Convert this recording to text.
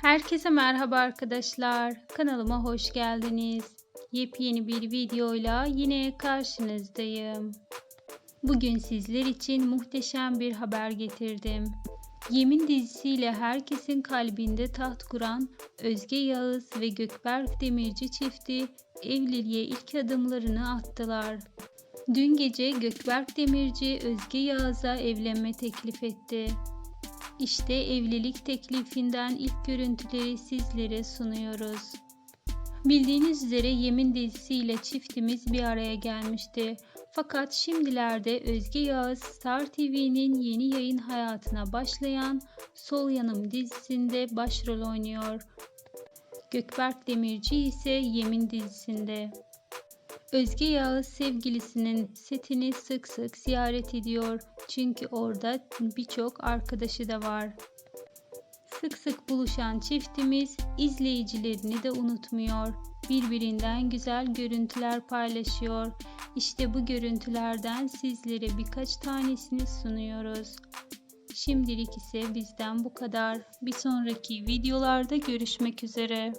Herkese merhaba arkadaşlar. Kanalıma hoş geldiniz. Yepyeni bir videoyla yine karşınızdayım. Bugün sizler için muhteşem bir haber getirdim. Yemin dizisiyle herkesin kalbinde taht kuran Özge Yağız ve Gökberk Demirci çifti evliliğe ilk adımlarını attılar. Dün gece Gökberk Demirci Özge Yağız'a evlenme teklif etti. İşte evlilik teklifinden ilk görüntüleri sizlere sunuyoruz. Bildiğiniz üzere Yemin dizisiyle çiftimiz bir araya gelmişti. Fakat şimdilerde Özge Yağız Star TV'nin yeni yayın hayatına başlayan Sol Yanım dizisinde başrol oynuyor. Gökberk Demirci ise Yemin dizisinde. Özge Yağız sevgilisinin setini sık sık ziyaret ediyor çünkü orada birçok arkadaşı da var. Sık sık buluşan çiftimiz izleyicilerini de unutmuyor. Birbirinden güzel görüntüler paylaşıyor. İşte bu görüntülerden sizlere birkaç tanesini sunuyoruz. Şimdilik ise bizden bu kadar. Bir sonraki videolarda görüşmek üzere.